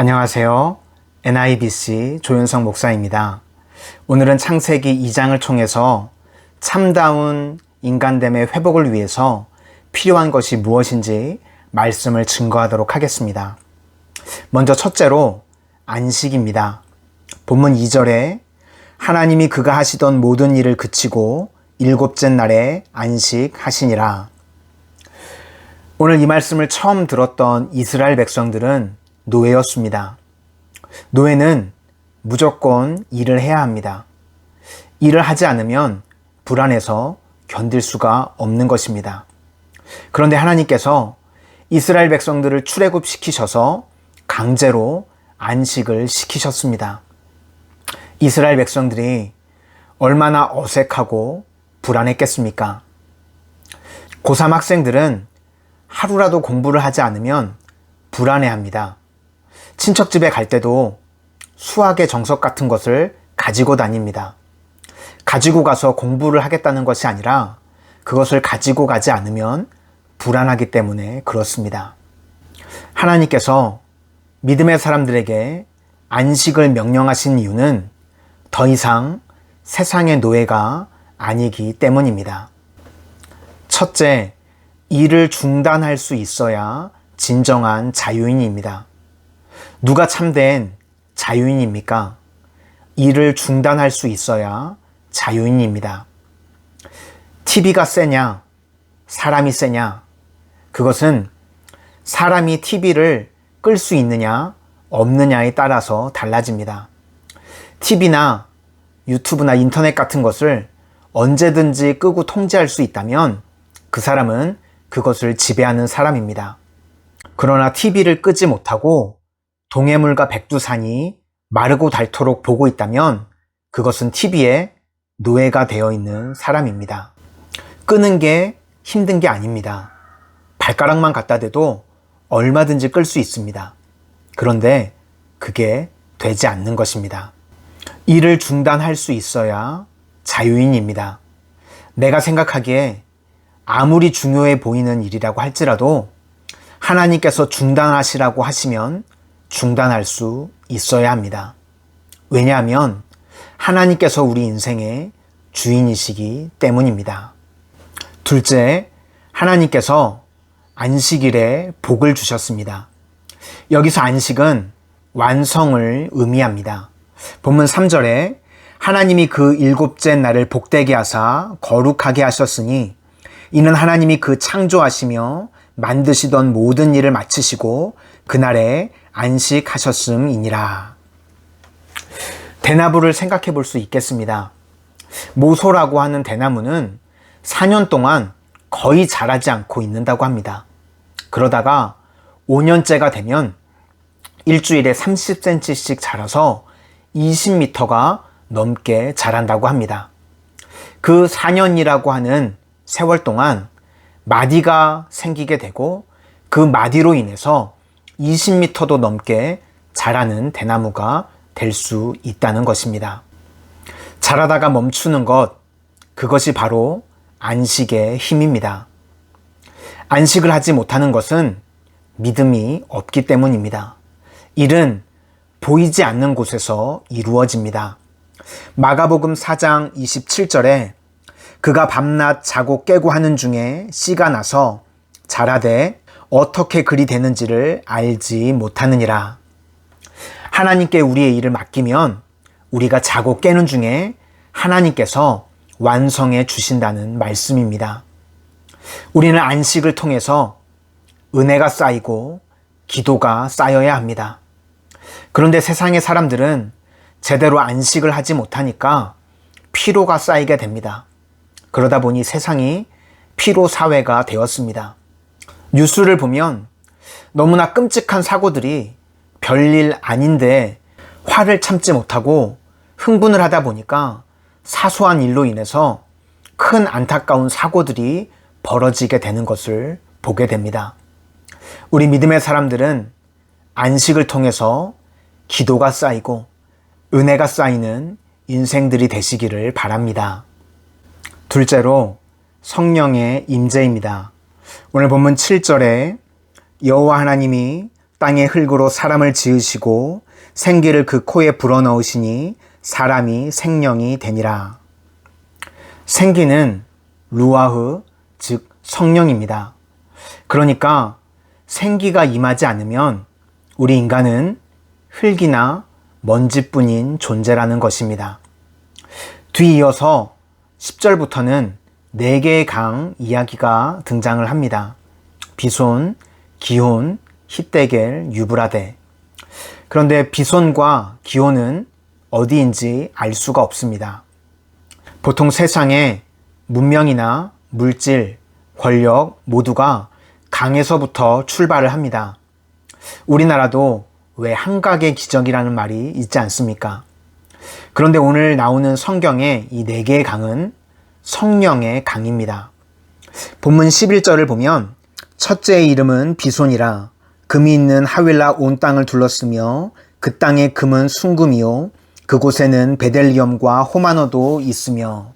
안녕하세요. NIBC 조윤성 목사입니다. 오늘은 창세기 2장을 통해서 참다운 인간됨의 회복을 위해서 필요한 것이 무엇인지 말씀을 증거하도록 하겠습니다. 먼저 첫째로 안식입니다. 본문 2절에 하나님이 그가 하시던 모든 일을 그치고 일곱째 날에 안식하시니라. 오늘 이 말씀을 처음 들었던 이스라엘 백성들은 노예였습니다. 노예는 무조건 일을 해야 합니다. 일을 하지 않으면 불안해서 견딜 수가 없는 것입니다. 그런데 하나님께서 이스라엘 백성들을 출애굽시키셔서 강제로 안식을 시키셨습니다. 이스라엘 백성들이 얼마나 어색하고 불안했겠습니까? 고3 학생들은 하루라도 공부를 하지 않으면 불안해합니다. 친척집에 갈 때도 수학의 정석 같은 것을 가지고 다닙니다. 가지고 가서 공부를 하겠다는 것이 아니라 그것을 가지고 가지 않으면 불안하기 때문에 그렇습니다. 하나님께서 믿음의 사람들에게 안식을 명령하신 이유는 더 이상 세상의 노예가 아니기 때문입니다. 첫째, 일을 중단할 수 있어야 진정한 자유인입니다. 누가 참된 자유인입니까? 일을 중단할 수 있어야 자유인입니다. TV가 세냐, 사람이 세냐, 그것은 사람이 TV를 끌 수 있느냐, 없느냐에 따라서 달라집니다. TV나 유튜브나 인터넷 같은 것을 언제든지 끄고 통제할 수 있다면 그 사람은 그것을 지배하는 사람입니다. 그러나 TV를 끄지 못하고 동해물과 백두산이 마르고 닳도록 보고 있다면 그것은 TV에 노예가 되어 있는 사람입니다. 끄는 게 힘든 게 아닙니다. 발가락만 갖다 대도 얼마든지 끌 수 있습니다. 그런데 그게 되지 않는 것입니다. 일을 중단할 수 있어야 자유인입니다. 내가 생각하기에 아무리 중요해 보이는 일이라고 할지라도 하나님께서 중단하시라고 하시면 중단할 수 있어야 합니다. 왜냐하면 하나님께서 우리 인생의 주인이시기 때문입니다. 둘째, 하나님께서 안식일에 복을 주셨습니다. 여기서 안식은 완성을 의미합니다. 본문 3절에 하나님이 그 일곱째 날을 복되게 하사 거룩하게 하셨으니 이는 하나님이 그 창조하시며 만드시던 모든 일을 마치시고 그날에 안식하셨음이니라. 대나무를 생각해 볼 수 있겠습니다. 모소라고 하는 대나무는 4년 동안 거의 자라지 않고 있는다고 합니다. 그러다가 5년째가 되면 일주일에 30cm씩 자라서 20m가 넘게 자란다고 합니다. 그 4년이라고 하는 세월 동안 마디가 생기게 되고 그 마디로 인해서 20m도 넘게 자라는 대나무가 될 수 있다는 것입니다. 자라다가 멈추는 것, 그것이 바로 안식의 힘입니다. 안식을 하지 못하는 것은 믿음이 없기 때문입니다. 일은 보이지 않는 곳에서 이루어집니다. 마가복음 4장 27절에 그가 밤낮 자고 깨고 하는 중에 씨가 나서 자라되 어떻게 그리 되는지를 알지 못하느니라. 하나님께 우리의 일을 맡기면 우리가 자고 깨는 중에 하나님께서 완성해 주신다는 말씀입니다. 우리는 안식을 통해서 은혜가 쌓이고 기도가 쌓여야 합니다. 그런데 세상의 사람들은 제대로 안식을 하지 못하니까 피로가 쌓이게 됩니다. 그러다 보니 세상이 피로 사회가 되었습니다. 뉴스를 보면 너무나 끔찍한 사고들이 별일 아닌데 화를 참지 못하고 흥분을 하다 보니까 사소한 일로 인해서 큰 안타까운 사고들이 벌어지게 되는 것을 보게 됩니다. 우리 믿음의 사람들은 안식을 통해서 기도가 쌓이고 은혜가 쌓이는 인생들이 되시기를 바랍니다. 둘째로 성령의 임재입니다. 오늘 본문 7절에 여호와 하나님이 땅의 흙으로 사람을 지으시고 생기를 그 코에 불어넣으시니 사람이 생명이 되니라. 생기는 루아흐, 즉 성령입니다. 그러니까 생기가 임하지 않으면 우리 인간은 흙이나 먼지뿐인 존재라는 것입니다. 뒤이어서 10절부터는 네 개의 강 이야기가 등장을 합니다. 비손, 기혼, 히데겔, 유브라데. 그런데 비손과 기혼은 어디인지 알 수가 없습니다. 보통 세상에 문명이나 물질, 권력 모두가 강에서부터 출발을 합니다. 우리나라도 왜 한각의 기적이라는 말이 있지 않습니까? 그런데 오늘 나오는 성경의 이 네 개의 강은 성령의 강입니다. 본문 11절을 보면 첫째의 이름은 비손이라 금이 있는 하윌라 온 땅을 둘렀으며 그 땅의 금은 순금이요 그곳에는 베델리엄과 호마노도 있으며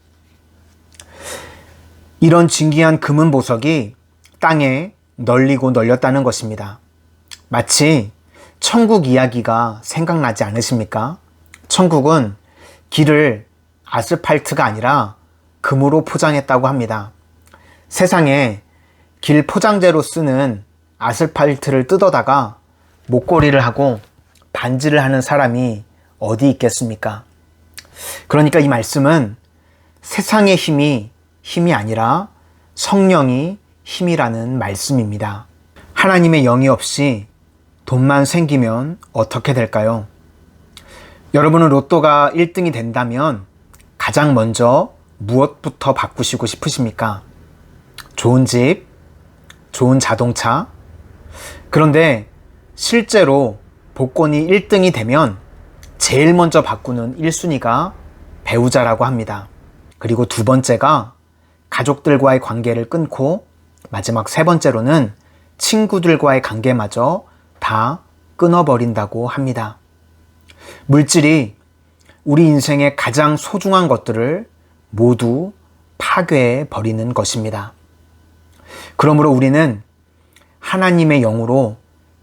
이런 진귀한 금은 보석이 땅에 널리고 널렸다는 것입니다. 마치 천국 이야기가 생각나지 않으십니까? 천국은 길을 아스팔트가 아니라 금으로 포장했다고 합니다. 세상에 길 포장재로 쓰는 아스팔트를 뜯어다가 목걸이를 하고 반지를 하는 사람이 어디 있겠습니까? 그러니까 이 말씀은 세상의 힘이 힘이 아니라 성령이 힘이라는 말씀입니다. 하나님의 영이 없이 돈만 생기면 어떻게 될까요? 여러분은 로또가 1등이 된다면 가장 먼저 무엇부터 바꾸시고 싶으십니까? 좋은 집, 좋은 자동차. 그런데 실제로 복권이 1등이 되면 제일 먼저 바꾸는 1순위가 배우자라고 합니다. 그리고 두 번째가 가족들과의 관계를 끊고 마지막 세 번째로는 친구들과의 관계마저 다 끊어버린다고 합니다. 물질이 우리 인생의 가장 소중한 것들을 모두 파괴해 버리는 것입니다. 그러므로 우리는 하나님의 영으로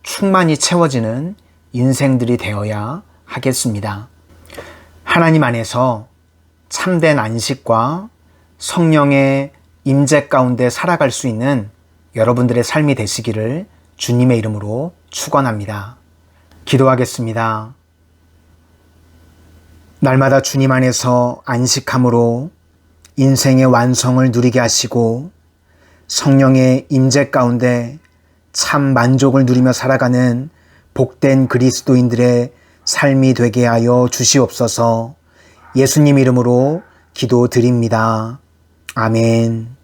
충만히 채워지는 인생들이 되어야 하겠습니다. 하나님 안에서 참된 안식과 성령의 임재 가운데 살아갈 수 있는 여러분들의 삶이 되시기를 주님의 이름으로 축원합니다. 기도하겠습니다. 날마다 주님 안에서 안식함으로 인생의 완성을 누리게 하시고 성령의 임재 가운데 참 만족을 누리며 살아가는 복된 그리스도인들의 삶이 되게 하여 주시옵소서 예수님 이름으로 기도드립니다. 아멘.